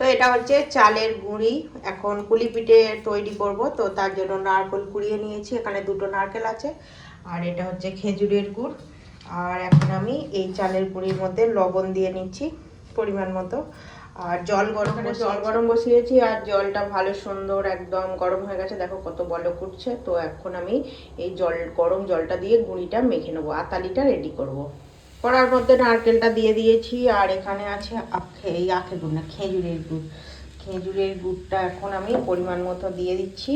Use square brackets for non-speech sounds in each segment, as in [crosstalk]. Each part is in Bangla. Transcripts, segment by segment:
তো এটা হচ্ছে চালের গুঁড়ি। এখন কুলি পিঠে তৈরি করব। তো তার জন্য নারকেল কুড়িয়ে নিয়েছি। এখানে দুটো নারকেল আছে। আর এটা হচ্ছে খেজুরের গুড়। আর এখন আমি এই চালের গুঁড়ির মধ্যে লবণ দিয়ে নিচ্ছি পরিমাণ মতো। আর জল গরম করে জল গরম বসিয়েছি আর জলটা ভালো সুন্দর একদম গরম হয়ে গেছে। দেখো কত বলক উঠছে। তো এখন আমি এই জল গরম জলটা দিয়ে গুঁড়িটা মেখে নেব। আতালিটা রেডি করব। কড়ার মধ্যে নারকেলটা দিয়ে দিয়েছি, আর এখানে আছে আখে, এই আখের গুড় না, খেজুরের গুড়। খেজুরের গুড়টা এখন আমি পরিমাণ মতো দিয়ে দিচ্ছি।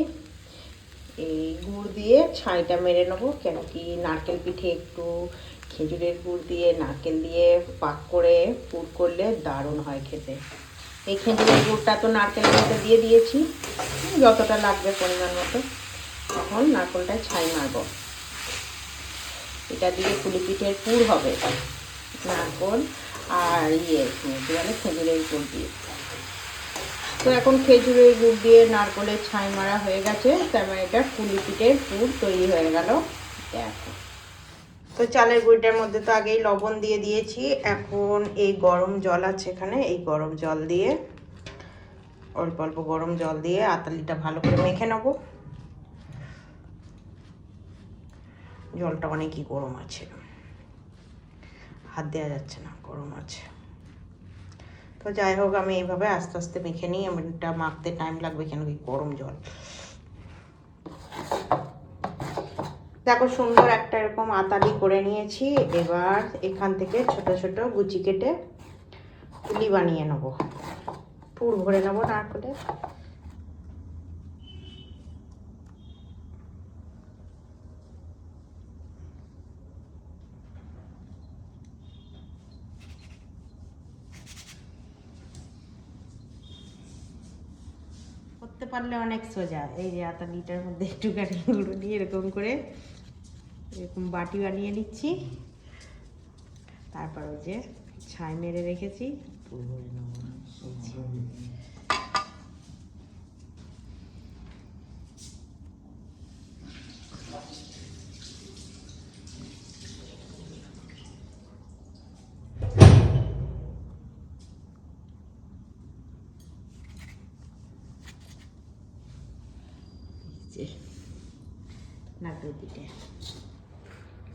এই গুড় দিয়ে ছাইটা মেরে নেব, কেন কি নারকেল পিঠে একটু খেজুরের গুড় দিয়ে, নারকেল দিয়ে পাক করে পুর করলে দারুণ হয় খেতে। এই খেজুরের গুড়টা তো নারকেলের মধ্যে দিয়ে দিয়েছি, যতটা লাগবে পরিমাণ মতো। তখন নারকেলটা ছাই মারবো। এটা দিয়ে পুলি পিঠের পুর হবে। নারকল আর ইয়ে কি বলে, খেজুরের গুড় দিয়ে। তো এখন খেজুরের গুড় দিয়ে নারকলের ছাই মারা হয়ে গেছে তারপরে এটা পুলি পিঠের পুর তৈরি হয়ে গেল। দেখো। তো চালের গুঁড়িটার মধ্যে তো আগেই লবণ দিয়ে দিয়েছি। এখন এই গরম জল আছে এখানে, এই গরম জল দিয়ে, অল্প অল্প গরম জল দিয়ে আতালিটা ভালো করে মেখে নেব। জলটা অনেকই গরম আছে। হাত দেওয়া যাচ্ছে না, গরম আছে। তো যাই হোক, আমি এইভাবে আস্তে আস্তে মেখে নিই। এটা মাখতে টাইম লাগবে কেন কি? গরম জল। দেখো, সুন্দর একটা এরকম আতালি করে নিয়েছি। এবার এখান থেকে ছোট ছোট গুচি কেটে পুলি বানিয়ে নেব। পুর ভরে নেব নারকলে করতে পারলে অনেক সোজা। এই যে আতালিটার মধ্যে একটু গুঁড়ো নিয়ে এরকম করে এরকম বাটি বানিয়ে নিচ্ছি। তারপর ওই যে ছাই মেরে রেখেছি। যে। নাড়ু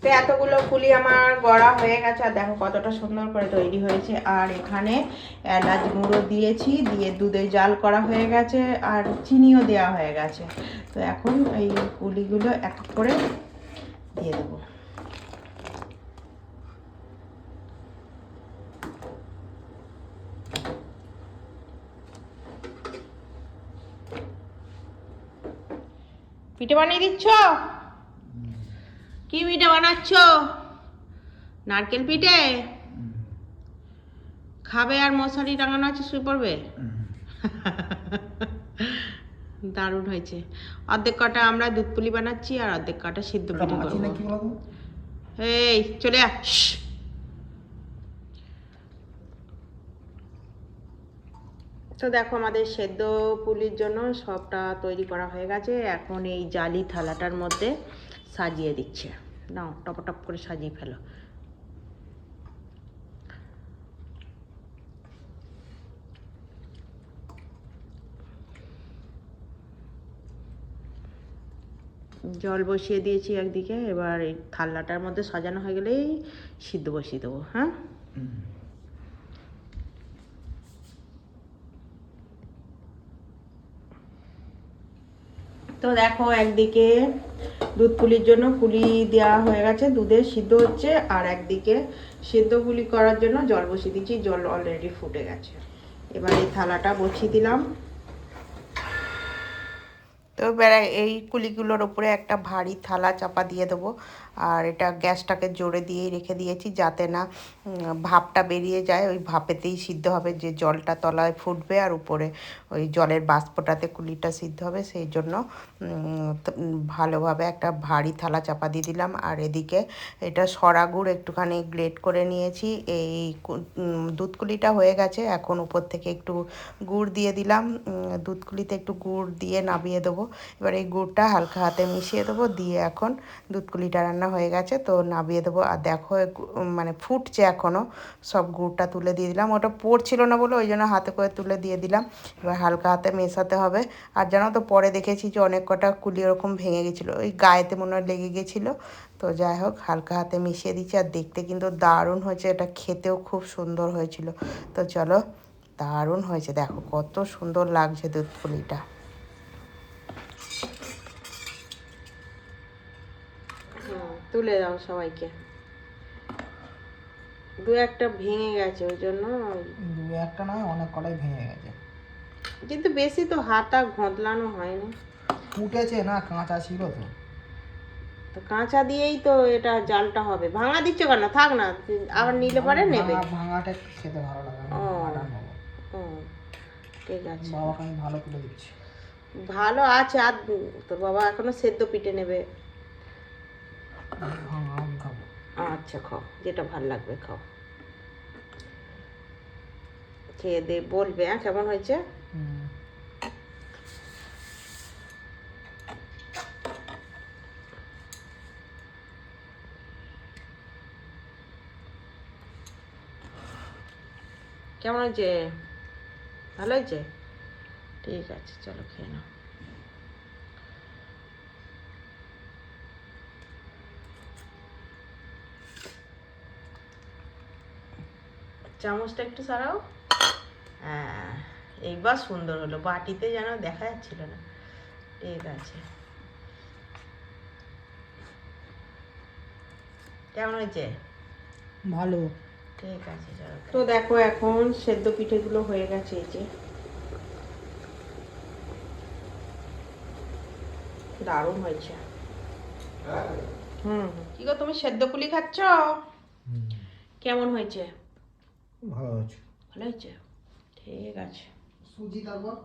তো এতগুলো ফুলি আমার গড়া হয়ে গেছে, আর দেখো কতটা সুন্দর করে তৈরি হয়েছে। আর এখানে এলাচ গুঁড়ো দিয়েছি, দিয়ে দুধে জাল করা হয়ে গেছে, আর চিনিও দেওয়া হয়ে গেছে। তো এখন এই পুলিগুলো এক এক করে দিয়ে দেবো। পিঠে বানিয়ে দিচ্ছ? কি পিঠে বানাচ্ছ? নারকেল পিঠে? খাবে আর মশারি টাঙানো আছে শুয়ে পড়বে? [laughs] দারুণ হয়েছে। অর্ধেক কটা আমরা দুধ পুলি বানাচ্ছি আর অর্ধেক কটা সিদ্ধ পিঠে করব। এই চলে আস তো দেখো আমাদের সেদ্ধ পুলির জন্য সবটা তৈরি করা হয়ে গেছে। এখন এই জালি থালাটার মধ্যে সাজিয়ে দিচ্ছে। নাও টপ টপ করে সাজিয়ে ফেলো। জল বসিয়ে দিয়েছি একদিকে, এবার এই থালাটার মধ্যে সাজানো হয়ে গেলেই সিদ্ধ বসিয়ে দেবো হ্যাঁ? তো দেখো একদিকে দুধ পুলির জন্য পুলি দেওয়া হয়ে গেছে, দুধে সিদ্ধ হচ্ছে, আর একদিকে সিদ্ধ পুলি করার জন্য জল বসিয়ে দিচ্ছি, জল অলরেডি ফুটে গেছে। এবার এই থালাটা বসিয়ে দিলাম। তো এবার এই কুলিগুলোর ওপরে একটা ভারী থালা চাপা দিয়ে দেবো। আর এটা গ্যাসটাকে জোরে দিয়েই রেখে দিয়েছি যাতে না ভাপটা বেরিয়ে যায়। ওই ভাপেতেই সিদ্ধ হবে, যে জলটা তলায় ফুটবে আর উপরে ওই জলের বাষ্পটাতে কুলিটা সিদ্ধ হবে। সেই জন্য ভালোভাবে একটা ভারী থালা চাপা দিয়ে দিলাম। আর এদিকে এটা সরা গুড় একটুখানি গ্রেট করে নিয়েছি। এই দুধকুলিটা হয়ে গেছে। এখন উপর থেকে একটু গুড় দিয়ে দিলাম। দুধকুলিতে একটু গুড় দিয়ে নাবিয়ে দেবো। এবার এই গুড়টা হালকা হাতে মিশিয়ে দেবো। দিয়ে এখন দুধকুলিটা রান্না রান্না হয়ে গেছে, তো নাবিয়ে দেবো। আর দেখো মানে ফুটছে এখনও সব গুড়টা তুলে দিয়ে দিলাম। ওটা পড়ছিল না বলে ওই জন্য হাতে করে তুলে দিয়ে দিলাম। এবার হালকা হাতে মেশাতে হবে। আর জানো তো, পরে দেখেছি যে অনেক কটা কুলি ওরকম ভেঙে গেছিল। ওই গায়েতে মনে হয় লেগে গেছিল। তো যাই হোক, হালকা হাতে মিশিয়ে দিচ্ছি। আর দেখতে কিন্তু দারুণ হয়েছে। এটা খেতেও খুব সুন্দর হয়েছিল। তো চলো, দারুণ হয়েছে। দেখো, কত সুন্দর লাগছে দুধ পুলিটা তুলে দাও সবাইকে। দু একটা ভেঙে গেছে ওই জন্য দু একটা নয় অনেক কটাই ভেঙে গেছে। কিন্তু বেশি তো হাতা ঘঁতলানো হয়নি। ফুটেছে না কাঁচা ছিল তো। তো কাঁচা দিয়েই তো এটা জালটা হবে। ভাঙা দিচ্ছ কেন? থাক না আবার নিলে পরে নেবে। ভাঙাটা খেতে ভালো লাগে ও। ঠিক আছে। বাবাকে আমি ভালো তুলে দিচ্ছি। ভালো আছে আর তোর বাবা এখনও সেদ্ধ পিঠে নেবে। আচ্ছা খাও। যেটা ভালো লাগবে খাও। খেয়ে দে বলবে হ্যাঁ কেমন হয়েছে? কেমন হয়েছে? ভালো হয়েছে? ঠিক আছে চলো খেয়ে নাও। চামচটা একটু সারাও। হ্যাঁ এইবার সুন্দর হলো। বাটিতে যেন দেখা যাচ্ছিল না। ঠিক আছে। কেমন হয়েছে? ভালো। ঠিক আছে চলো তো দেখো এখন সেদ্ধ পিঠেগুলো হয়ে গেছে এই যে। দারুণ হয়েছে। হুম হুম। কি গো তুমি সেদ্ধ পুলি খাচ্ছ? কেমন হয়েছে? ভালো হচ্ছে ভালো হয়েছে ঠিক আছে সুজি তারপর